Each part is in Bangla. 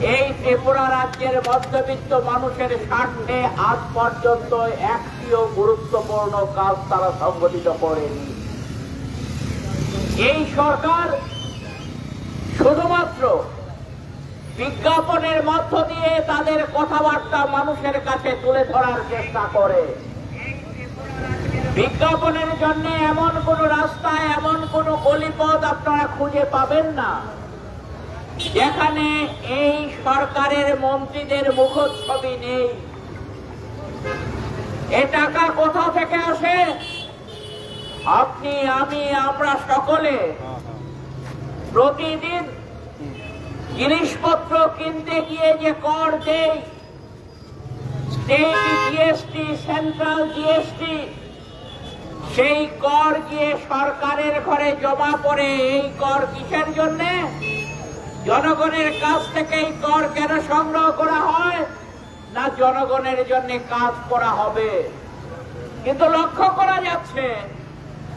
এই ত্রিপুরা রাজ্যের মধ্যবিত্ত মানুষের স্বার্থে আজ পর্যন্ত একটিও গুরুত্বপূর্ণ কাজ তারা সংগঠিত করেনি। এই সরকার শুধুমাত্র বিজ্ঞাপনের মধ্য দিয়ে তাদের কথাবার্তা মানুষের কাছে তুলে ধরার চেষ্টা করে। বিজ্ঞাপনের জন্য এমন কোন রাস্তা, এমন কোন গলিপথ আপনারা খুঁজে পাবেন না। যেখানে এই সরকারের মন্ত্রীদের মুখচ্ছবি নেই। এ টাকা কোথা থেকে আসে? আপনি, আমি, আমরা সকলে প্রতিদিন জিনিসপত্র কিনতে গিয়ে যে কর দেই স্টেট জিএসটি সেন্ট্রাল জিএসটি সেই কর গিয়ে সরকারের ঘরে জমা পড়ে। এই কর কিসের জন্য? জনগণের কাছ থেকে এই কর কেন সংগ্রহ করা হয়? না জনগণের জন্য কাজ করা হবে। কিন্তু লক্ষ্য করা যাচ্ছে,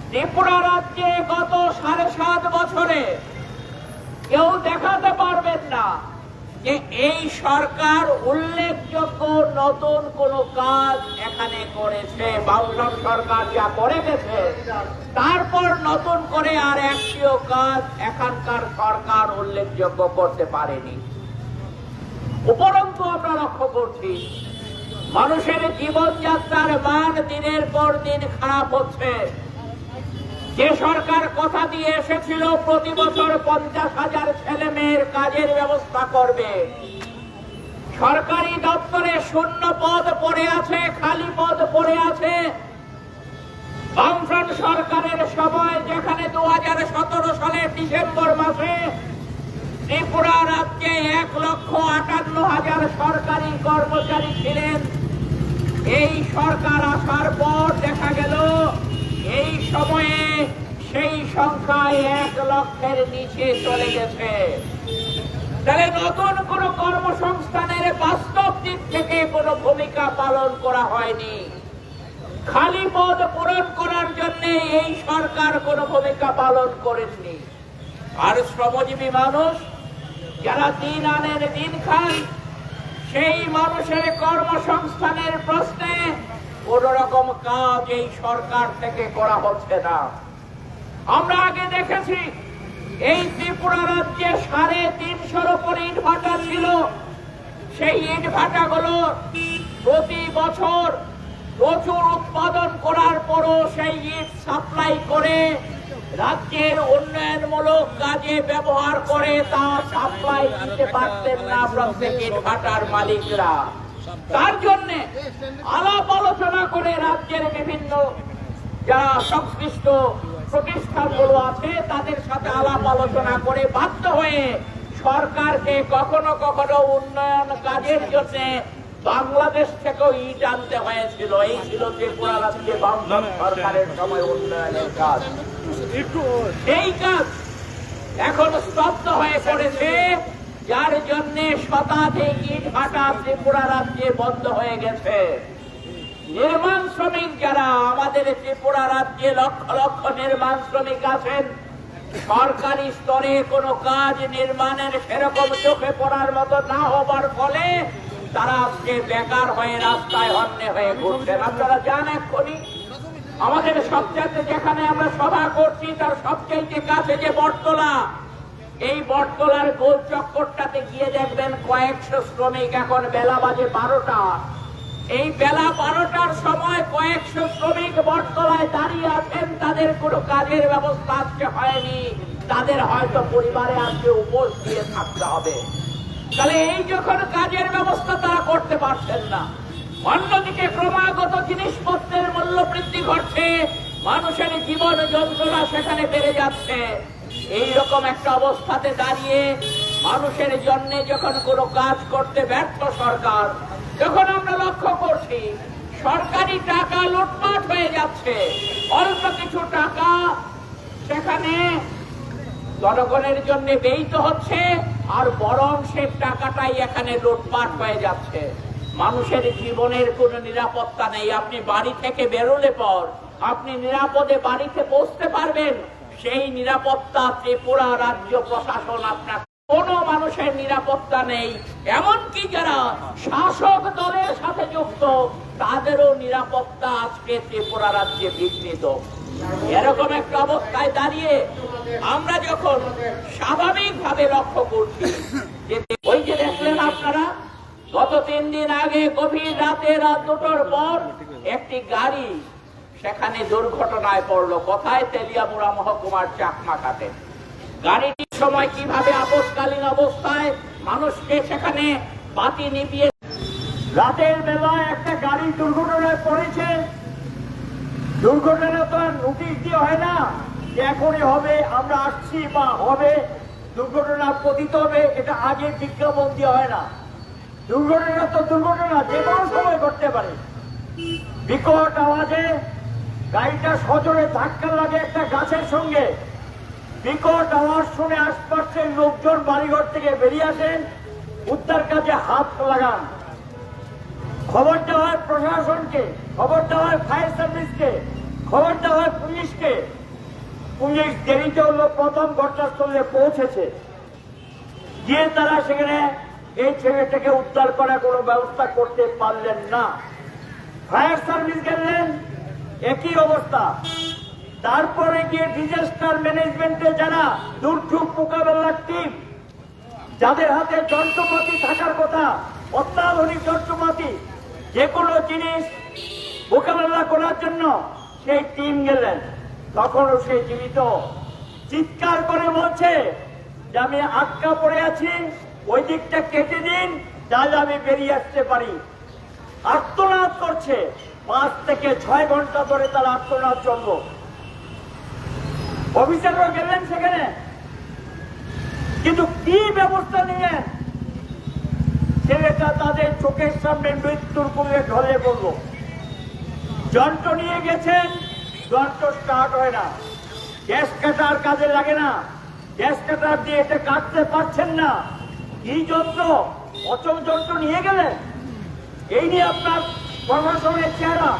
ত্রিপুরা রাজ্যে গত সাড়ে সাত বছরে কেউ দেখাতে পারবেন না। যে এই সরকার উল্লেখযোগ্য নতুন কোন কাজ এখানে করেছে, বাউসন সরকার যা করে গেছে, তারপর নতুন করে আর একটিও কাজ এখানকার সরকার উল্লেখযোগ্য করতে পারেনি। উপরন্তু আমরা লক্ষ্য করছি, মানুষের জীবনযাত্রার মান দিনের পর দিন খারাপ হচ্ছে। যে সরকার কথা দিয়ে এসেছিল, প্রতি বছর পঞ্চাশ হাজার ছেলে মেয়ের কাজের ব্যবস্থা করবে। সরকারি দপ্তরে শূন্য পদ পড়ে আছে, খালি পদ পড়ে আছে। বামফ্রন্ট সরকারের সময় যেখানে দু হাজার সতেরো সালের ডিসেম্বর মাসে ত্রিপুরা রাজ্যে এক লক্ষ আটান্ন হাজার সরকারি কর্মচারী ছিলেন। এই সরকার আসার পর দেখা গেল এই সময়ে সেই সংখ্যা এক লক্ষের নিচে চলে গেছে। তাহলে নতুন কোন কর্মসংস্থানের বাস্তব দিক থেকে কোনো ভূমিকা পালন করা হয়নি। খালি পদ পূরণ করার জন্য এই সরকার কোনো ভূমিকা পালন করেননি। আর শ্রমজীবী মানুষ যারা দিন আনেন দিন খান, সেই মানুষের কর্মসংস্থানের প্রশ্নে কোন রকম কাজ এই সরকার থেকে করা হচ্ছে না। আমরা আগে দেখেছি, এই ত্রিপুরা রাজ্যে সাড়ে তিনশোর উপর ইট ভাটা ছিল। সেই ইট ভাটাগুলো প্রতি বছর প্রচুর উৎপাদন করার পরও সেই ইট সাপ্লাই করে রাজ্যের উন্নয়নমূলক কাজে ব্যবহার করে তা সাপ্লাই দিতে পারতেন না প্রত্যেক ইট ভাটার মালিকরা। তার জন্য আলাপ আলোচনা করে রাজ্যের বিভিন্ন যারা সংশ্লিষ্ট প্রতিষ্ঠানগুলো আছে তাদের সাথে আলাপ আলোচনা করে বাধ্য হয়ে সরকারকে কখনো কখনো উন্নয়ন কাজের জন্য বাংলাদেশ থেকেও ইট আনতে হয়েছিল। এই ছিল ত্রিপুরা রাজ্যে বাংলাদেশ সরকারের সময় উন্নয়নের কাজ। এই কাজ এখন স্তব্ধ হয়ে পড়েছে। যার জন্য শতাধিক ইট ভাটা ত্রিপুরা রাজ্যে বন্ধ হয়ে গেছে। নির্মাণ শ্রমিক যারা আমাদের ত্রিপুরা রাজ্যে লক্ষ লক্ষ নির্মাণ শ্রমিক আছেন, সরকারি স্তরে কোনো কাজ নির্মাণের সেরকম চোখে পড়ার মতো না হবার ফলে তারা আজকে বেকার হয়ে রাস্তায় হন্যে হয়ে ঘুরছেন। আপনারা জান এক্ষুনি। আমাদের সবচেয়ে যেখানে আমরা সভা করছি, তার সবচেয়ে কাছে যে বটতলা এই বটতলার গোল চক্করটাতে গিয়ে দেখবেন কয়েকশো শ্রমিক এখন বেলা বাজে বারোটা। এই বেলা বারোটার সময় কয়েকশো শ্রমিক বটতলায় দাঁড়িয়ে আছেন। তাদের কোনো কাজের ব্যবস্থা আজকে হয়নি। তাদের হয়তো পরিবারে আজকে উপোস দিয়ে থাকতে হবে। তাহলে এই যখন কাজের ব্যবস্থা তারা করতে পারছেন না। অন্যদিকে ক্রমাগত জিনিসপত্রের মূল্য বৃদ্ধি ঘটছে। মানুষের জীবন যন্ত্রণা সেখানে বেড়ে যাচ্ছে। এই রকম একটা অবস্থাতে দাঁড়িয়ে মানুষের জন্য যখন কোনো কাজ করতে ব্যর্থ সরকার, যখন আমরা লক্ষ্য করছি সরকারি টাকা লুটপাট হয়ে যাচ্ছে, অল্প কিছু টাকা সেখানে জনগণের জন্য ব্যয়িত হচ্ছে, আর বরং সে টাকাটাই এখানে লুটপাট হয়ে যাচ্ছে। মানুষের জীবনের কোনো নিরাপত্তা নেই। আপনি বাড়ি থেকে বেরোলে পর আপনি নিরাপদে বাড়িতে পৌঁছতে পারবেন। সেই নিরাপত্তা ত্রিপুরা রাজ্য প্রশাসন আপনার কোনো মানুষের নিরাপত্তা নেই। এমনকি যারা শাসক দলের সাথে যুক্ত, তাদেরও নিরাপত্তা আজকে ত্রিপুরা রাজ্যে বিঘ্নিত। এরকম একটা অবস্থায় দাঁড়িয়ে আমরা যখন স্বাভাবিকভাবে লক্ষ্য করছি ওই যে দেখলেন আপনারা, গত তিন দিন আগে গভীর রাতে রাত দুটোর পর একটি গাড়ি সেখানে দুর্ঘটনায় পড়ল। কোথায়? তেলিয়ামুড়া মহকুমার চাকমা ঘাটে গাড়িটির সময় কীভাবে আপৎকালীন অবস্থায় মানুষকে সেখানে বাতি নিভিয়ে রাতের বেলায় একটা গাড়ি দুর্ঘটনায় পড়েছে। দুর্ঘটনা তো আর নোটিশ দিয়ে হয় না যে এখনই হবে, আমরা আসছি বা হবে। দুর্ঘটনা পতিত হবে, এটা আগে বিজ্ঞাপন দিয়ে হয় না। দুর্ঘটনা তো দুর্ঘটনা, যে কোনো সময় ঘটতে পারে। বিকট আওয়াজে গাড়িটা সজোরে ধাক্কা লাগে একটা গাছের সঙ্গে। বিকট আওয়াজ শুনে আশপাশের লোকজন বাড়িঘর থেকে বেরিয়ে আসেন। উদ্ধার কাজে হাত লাগান। খবর দেওয়া হয় প্রশাসনকে, খবর দেওয়া হয় ফায়ার সার্ভিসকে, খবর দেওয়া হয় পুলিশকে। পুলিশ দেরিতে হলো প্রথম ঘটনাস্থলে পৌঁছেছে। গিয়ে তারা সেখানে এই ছেলেটাকে উদ্ধার করার কোনো ব্যবস্থা করতে পারলেন না। ফায়ার সার্ভিস গেলেন। একই অবস্থা। তারপরে গিয়ে ডিজাস্টার ম্যানেজমেন্টে যারা দুর্যোগ মোকাবেলার টিম যাদের হাতে যন্ত্রপাতি থাকার কথা, অত্যাধুনিক যন্ত্রপাতি যে কোনো জিনিস মোকাবেলা করার জন্য সেই টিম গেলেন। তখনও সে জীবিত। চিৎকার করে বলছে, যে আমি আটকা পড়ে আছি, ওই দিকটা কেটে দিন তাহলে আমি বেরিয়ে আসতে পারি। আত্মনাদ করছে। পাঁচ থেকে ছয় ঘণ্টা ধরে তার আত্মনাদ চলল অফিসাররা গেলেন সেখানে। কিন্তু কি ব্যবস্থা নিয়ে ছেলেটা তাদের চোখের সামনে মৃত্যুর কোলে ঢলে পড়ল। যন্ত্র নিয়ে গেছেন, যন্ত্র স্টার্ট হয় না। গ্যাস কাটার কাজে লাগে না। গ্যাস কাটার দিয়ে এটা কাটতে পারছেন না। কি যন্ত্র? অচল যন্ত্র নিয়ে গেলেন? এই নিয়ে আপনার প্রশাসনের চেহারা,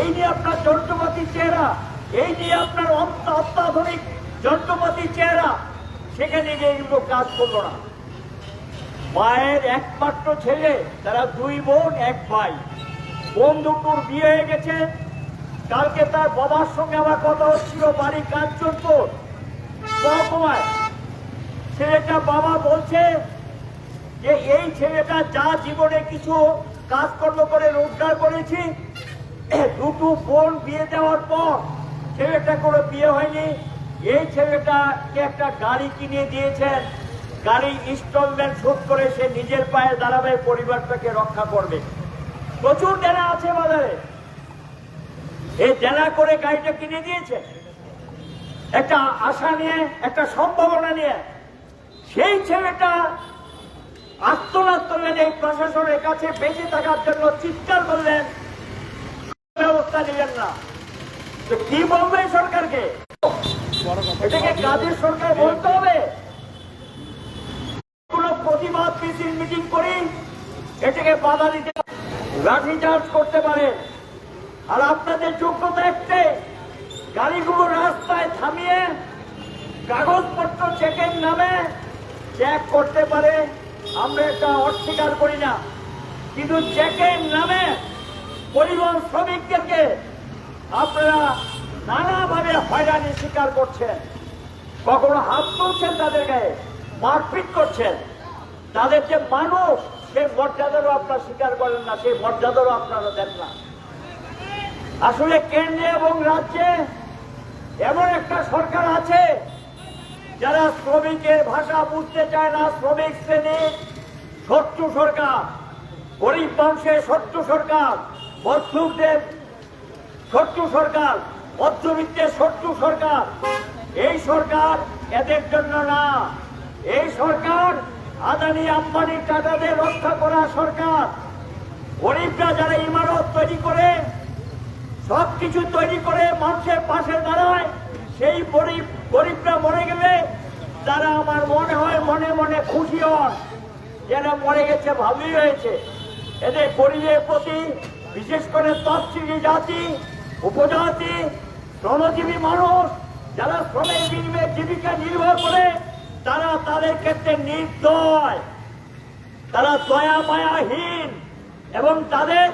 এই নিয়ে আপনার যন্ত্রপাতির চেহারা, এই নিয়ে আপনার অত্যাধুনিক যন্ত্রপাতির চেহারা, সেখানে গিয়ে এগুলো কাজ করল না। মায়ের একমাত্র ছেলে, তারা দুই বোন, এক ভাই। বোন দুটোর বিয়ে হয়ে গেছে। কালকে তার বাবার সঙ্গে আমার কথা হচ্ছিল বাড়ি কাঞ্চনপুর মহকুমায় ছেলেটা বাবা বলছে যে, এই ছেলেটা যা জীবনে কিছু কাজকর্ম করে রোজগার করেছি। দুটো বোন বিয়ে দেওয়ার পর ছেলেটা কোনো বিয়ে হয়নি। এই ছেলেটাকে একটা গাড়ি কিনে দিয়েছেন। গাড়ি ইনস্টলমেন্ট শোধ করে সে নিজের পায়ে দাঁড়াবে, পরিবারটাকে রক্ষা করবে। প্রচুর দেনা আছে বাজারে। এই দেনা করে গাড়িটা কিনে দিয়েছে। একটা আশা নিয়ে, একটা সম্ভাবনা নিয়ে সেই ছেলেটা আত্মনাদ করলেন এই প্রশাসনের কাছে বেঁচে থাকার জন্য চিৎকার করলেন। ব্যবস্থা নিলেন না। তো কি বলবে সরকারকে? এটাকে কাজের সরকার বলতে হবে? প্রতিবাদ মিছিল, মিটিং করি, এটাকে বাধা দিতে লাঠি চার্জ করতে পারে। আর আপনাদের যোগ্যতা একটাই, গাড়িগুলো রাস্তায় থামিয়ে কাগজপত্র চেকের নামে চেক করতে পারে। আমরা এটা অস্বীকার করি না। কিন্তু চেকের নামে পরিবহন শ্রমিকদেরকে আপনারা নানাভাবে হয়রানি স্বীকার করছেন। কখনো হাত তুলছেন তাদের গায়ে, মারপিট করছেন। তাদের যে মানুষ, সেই মর্যাদারও আপনারা স্বীকার করেন না, সেই মর্যাদারও আপনারা দেন না। আসলে কেন্দ্রে এবং রাজ্যে এমন একটা সরকার আছে যারা শ্রমিকের ভাষা বুঝতে চায় না, শ্রমিক শ্রেণি শত্রু সরকার, গরিব মানুষের শত্রু সরকার মধ্যুকদের শত্রু সরকার, মধ্যবিত্তের শত্রু সরকার, এই সরকার এদের জন্য না। এই সরকার আদানি আম্বানি টাটাদের রক্ষা করা সরকার। গরিবরা যারা ইমারত তৈরি করে, সবকিছু তৈরি করে মানুষের পাশে দাঁড়ায়, সেই গরিব গরিবরা মরে গেলে তারা আমার মনে হয়, মনে মনে খুশি হন। যেন মরে গেছে, ভালোই হয়েছে। এদের গরিবের প্রতি, বিশেষ করে তফসিলি জাতি, উপজাতি, শ্রমজীবী মানুষ, যারা শ্রমের বিনিময়ে জীবিকা নির্ভর করে, তারা তাদের ক্ষেত্রে নির্দয়। তারা দয়া মায়াহীন এবং তাদের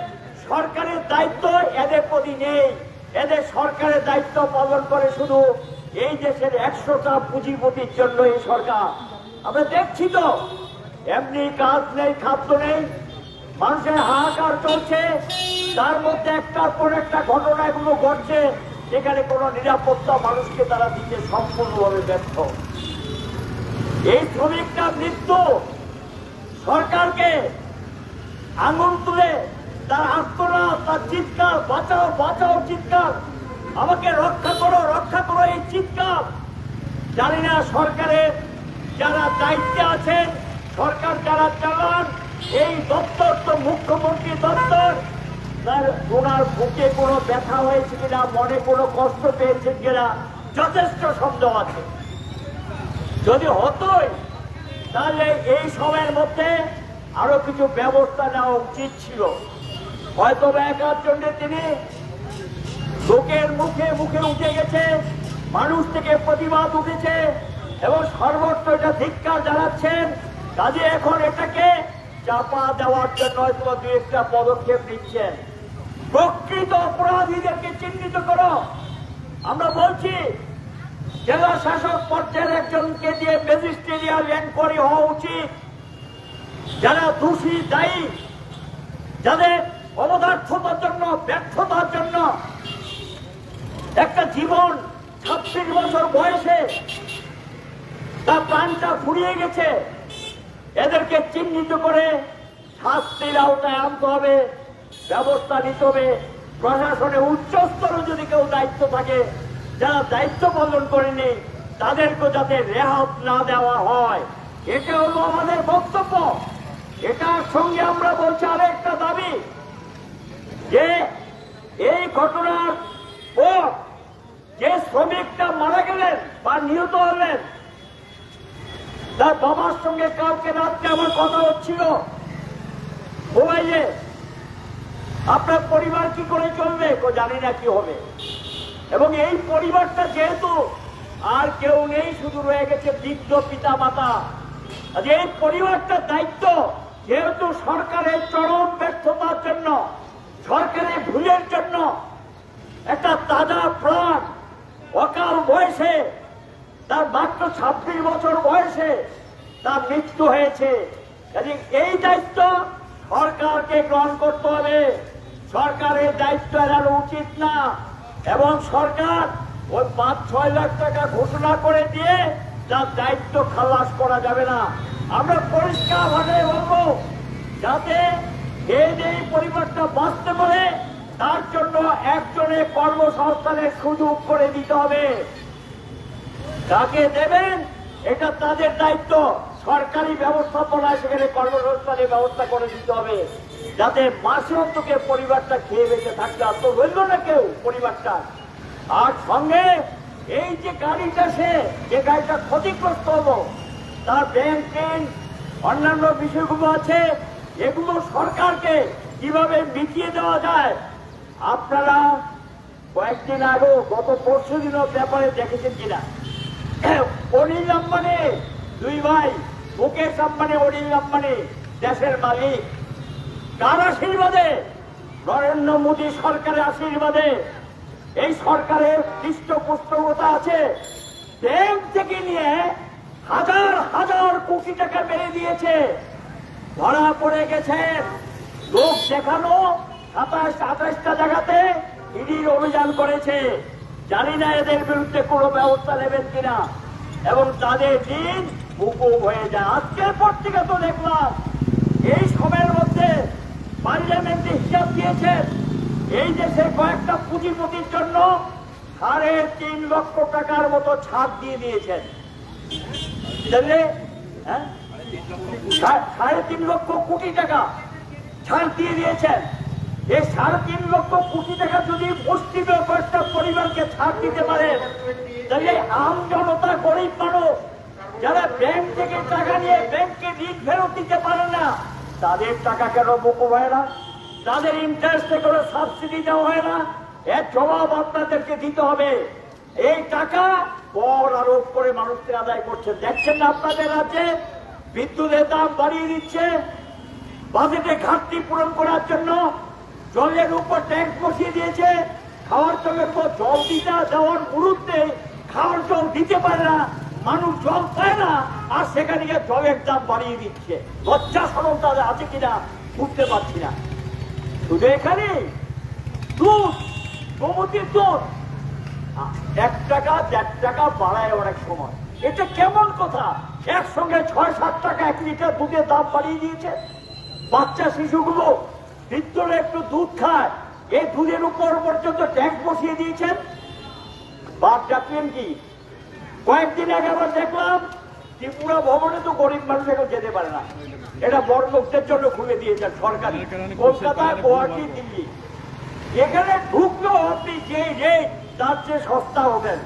সরকারের দায়িত্ব এদের প্রতি নেই। এদের সরকারের দায়িত্ব পালন করে শুধু এই দেশের একশোটা পুঁজিপতির জন্য এই সরকার। আমরা দেখছি তো, এমনি কাজ নেই, খাদ্য নেই, মানুষের হাহাকার চলছে, তার মধ্যে একটার পর একটা ঘটনা এগুলো ঘটছে, যেখানে কোনো নিরাপত্তা মানুষকে তারা দিতে সম্পূর্ণভাবে ব্যর্থ। এই শ্রমিকটার মৃত্যু সরকারকে আঙুল তুলে তার আত্মনা, তার চিৎকার, বাঁচাও বাঁচাও চিৎকার। আমাকে রক্ষা করো রক্ষা করো এই চিৎকার। জানি না সরকারের যারা দায়িত্বে আছেন, সরকার যারা চালান, এই দপ্তর তো মুখ্যমন্ত্রী দপ্তর। তার ওনার বুকে কোনো ব্যথা হয়েছে কিনা, মনে কোনো কষ্ট পেয়েছে কিনা, যথেষ্ট শব্দ আছে। যদি হতোই, তাহলে এই সময়ের মধ্যে আরও কিছু ব্যবস্থা নেওয়া উচিত ছিল। হয়তো একার জন্য তিনি লোকের মুখে মুখে উঠে গেছে, মানুষ থেকে প্রতিবাদ উঠেছে এবং সর্বত্র এটা ধিক্কার জানাচ্ছেন কাজে এখন এটাকে চাপা দেওয়ার জন্য হয়তো দু একটা পদক্ষেপ নিচ্ছেন। প্রকৃত অপরাধীদেরকে চিহ্নিত করো। আমরা বলছি, জেলা শাসক পর্যায়ের একজনকে দিয়ে ম্যাজিস্ট্রেরিয়াল এনকোয়ারি হওয়া উচিত। যারা দোষী দায়ী, যাদের অবদার্থতার জন্য, ব্যর্থতার জন্য একটা জীবন ছাব্বিশ বছর বয়সে তার প্রাণটা ফুরিয়ে গেছে। এদেরকে চিহ্নিত করে শাস্তির আওতায় আনতে হবে, ব্যবস্থা নিতে হবে। প্রশাসনে উচ্চ স্তরে যদি কেউ দায়িত্ব থাকে, যারা দায়িত্ব পালন করেনি, তাদেরকে যাতে রেহাত না দেওয়া হয়। এটা হলো আমাদের বক্তব্য। এটার সঙ্গে আমরা বলছি আরেকটা দাবি। যে এই ঘটনার পর যে শ্রমিকটা মারা গেলেন বা নিহত হলেন, তার বাবার সঙ্গে কালকে রাত্রে আমার কথা হচ্ছিল। মোবাইলে আপনার পরিবার কি করে চলবে জানি না কি হবে। এবং এই পরিবারটা যেহেতু আর কেউ নেই, শুধু রয়ে গেছে বৃদ্ধ পিতা মাতা এই পরিবারটার দায়িত্ব যেহেতু সরকারের চরম ব্যর্থতার জন্য সরকারের ভুলের জন্য একটা তাজা প্রাণ অকাল বয়সে, তার মাত্র ছাব্বিশ বছর বয়সে তার মৃত্যু হয়েছে। কাজে এই দায়িত্ব সরকারকে গ্রহণ করতে হবে। সরকারের দায়িত্ব এড়ানো উচিত না এবং সরকার ওই পাঁচ, ছয় লাখ টাকা ঘোষণা করে দিয়ে তার দায়িত্ব খালাস করা যাবে না। আমরা পরিষ্কার ভাবে বলব, যাতে এই যে পরিবারটা বাঁচতে পারে, তার জন্য একজনের কর্মসংস্থানের সুযোগ করে দিতে হবে। কাকে দেবেন, এটা তাদের দায়িত্ব। সরকারি ব্যবস্থাপনায় সেখানে কর্মসংস্থানের ব্যবস্থা করে দিতে হবে, যাতে মাসে অন্তকে পরিবারটা খেয়ে বেঁচে থাকতে আর তো রইল না কেউ পরিবারটা। আর সঙ্গে এই যে গাড়িটা সে, যে গাড়িটা ক্ষতিগ্রস্ত হলো তার ব্যাংক অন্যান্য বিষয়গুলো আছে এগুলো সরকারকে কীভাবে মিটিয়ে দেওয়া যায়, আপনারা কয়েকদিন আগেও, গত পরশু দিনও ব্যাপারে দেখেছেন কিনা? অনিল আম্বানি, দুই ভাই, মুকেশ আম্বানি, অনিল আম্বানি, দেশের মালিক। কার আশীর্বাদে? নরেন্দ্র মোদী সরকারের আশীর্বাদে। এই সরকারের পৃষ্ঠপোষকতা আছে। ব্যাংক থেকে নিয়ে হাজার হাজার কোটি টাকা বেড়ে দিয়েছে। ধরা পড়ে গেছে। লোক দেখানো সাতাশ, আঠাশটা জায়গাতে ইডির অভিযান করেছে। জানি না এদের বিরুদ্ধে কোনো ব্যবস্থা নেবেন কিনা। এবং তাদের দিন বুকু হয়ে যায়। আজকের পর থেকে তো দেখলাম, এই সময়ের মধ্যে পার্লামেন্টে হিসাব দিয়েছেন, এই দেশে কয়েকটা পুঁজিপতির জন্য সাড়ে তিন লক্ষ টাকার মতো ছাড় দিয়ে দিয়েছেন। হ্যাঁ? সাড়ে তিন লক্ষ কোটি টাকা ছাড় দিয়ে দিয়েছেন। এই সাড়ে তিন লক্ষ কোটি টাকা যদি মুষ্টিমে কয়েকটা পরিবারকে ছাড় দিতে পারে, তাহলে আম জনতা গরিব মানুষ যারা ব্যাংক থেকে টাকা নিয়ে ব্যাংকে ঋণ ফেরত দিতে পারে না, তাদের টাকা কেন মুখ হয় না? তাদের ইন্টারেস্টে কোনো সাবসিডি দেওয়া হয় না? এর জবাব আপনাদেরকে দিতে হবে। এই টাকা কর আরোপ করে মানুষকে আদায় করছে। দেখছেন না আপনাদের রাজ্যে? বিদ্যুতের দাম বাড়িয়ে দিচ্ছে। বাজেটে ঘাটতি পূরণ করার জন্য জলের উপর ট্যাঙ্ক বসিয়ে দিয়েছে। খাওয়ার জলের উপর জল দিতে দেওয়ার মুহূর্তে খাওয়ার জল দিতে পারে না, মানুষ জল পায় না, আর সেখানে গিয়ে জলের দাম বাড়িয়ে দিচ্ছে। লজ্জা সরম তাদের আছে কিনা বুঝতে পারছি না। শুধু এখানে? দুধ, গোমতির দুধ। এক টাকা দেড় টাকা বাড়ায় অনেক সময়। এটা কেমন কথা? একসঙ্গে ছয়, সাত টাকা এক লিটার দুধের দাম বাড়িয়ে দিয়েছে। বাচ্চা, শিশুগুলো ভিতরে একটু দুধ খায়। এই দুধের উপর পর্যন্ত ট্যাঙ্ক বসিয়ে দিয়েছেন। বাদ ডাকলেন কি? কয়েকদিন আগে আবার দেখলাম ত্রিপুরা ভবনে তো গরিব মানুষ এখন যেতে পারে না। এটা বড় লোকদের জন্য খুলে দিয়েছেন সরকারি। কলকাতা গুয়াহাটি, দিল্লি। এখানে ঢুকলেও আপনি যে রেট তার চেয়ে সস্তা হবেন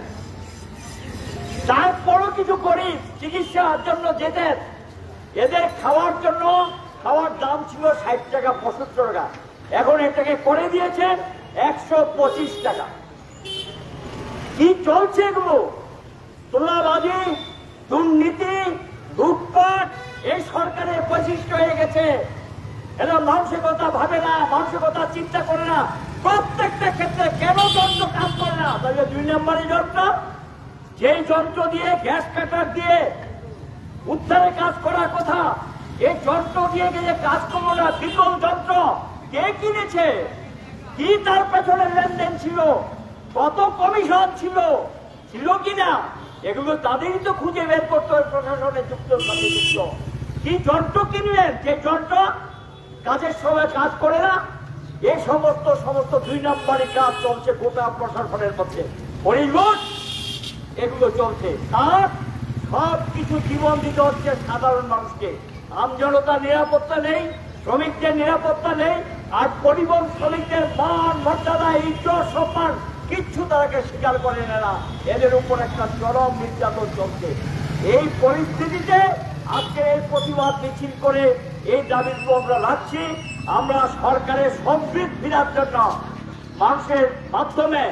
তারপরও কিছু গরিব চিকিৎসার জন্য যেতেন এদের খাওয়ার জন্য খাওয়ার দাম ছিল ষাট টাকা, পঁচাত্তর টাকা। এখন এটাকে করে দিয়েছেন একশো পঁচিশ টাকা। কি চলছে এগুলো? তোলাবাজি, দুর্নীতি, লুটপাট, এই সরকারের বৈশিষ্ট্য হয়ে গেছে। এরা মানসিকতা ভাবে না, মানসিকতা চিন্তা করে না। প্রত্যেকটা ক্ষেত্রে কেন যন্ত্র কাজ করে না? তাহলে দুই নম্বরের যন্ত্র যেই যন্ত্র দিয়ে গ্যাস কাটার দিয়ে উদ্ধারে কাজ করার কথা এই যন্ত্র দিয়ে যে কাজ না বিকল যন্ত্র কে কিনেছে? কি তার পেছনে লেনদেন ছিল? কত কমিশন ছিল? ছিল কিনা? এগুলো তাদেরই তো খুঁজে বের করতে হবে প্রশাসনের যুক্ত কি যন্ত্র কিনলেন? যে যন্ত্র কাজের সময় কাজ করে না? এই সমস্ত সমস্ত দুই নম্বরই কাজ চলছে গোটা প্রশাসনের মধ্যে। পরিলুট এগুলো চলছে। আর সব কিছু জীবন দিতে হচ্ছে সাধারণ মানুষকে। আমজনতার নিরাপত্তা নেই, শ্রমিকদের নিরাপত্তা নেই, আর পরিবহন শ্রমিকদের মান, মর্যাদা, ইজ্জত, সম্মান কিচ্ছু তারাকে স্বীকার করে না এদের উপর একটা চরম নির্যাতন চলছে। এই পরিস্থিতিতে আজকে এই প্রতিবাদ মিছিল করে এই দাবিগুলো আমরা রাখছি। আমরা সরকারের সম্পৃক্ত ফিরার জন্য মানুষের মাধ্যমে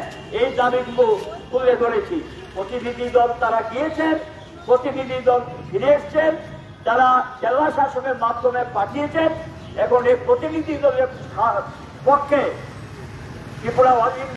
এই দাবিগুলো তুলে ধরেছি। প্রতিনিধি দল তারা গিয়েছেন প্রতিনিধি দল ফিরে এসছেন তারা জেলা শাসকের মাধ্যমে পাঠিয়েছেন এখন এই প্রতিনিধি দলের পক্ষে ত্রিপুরা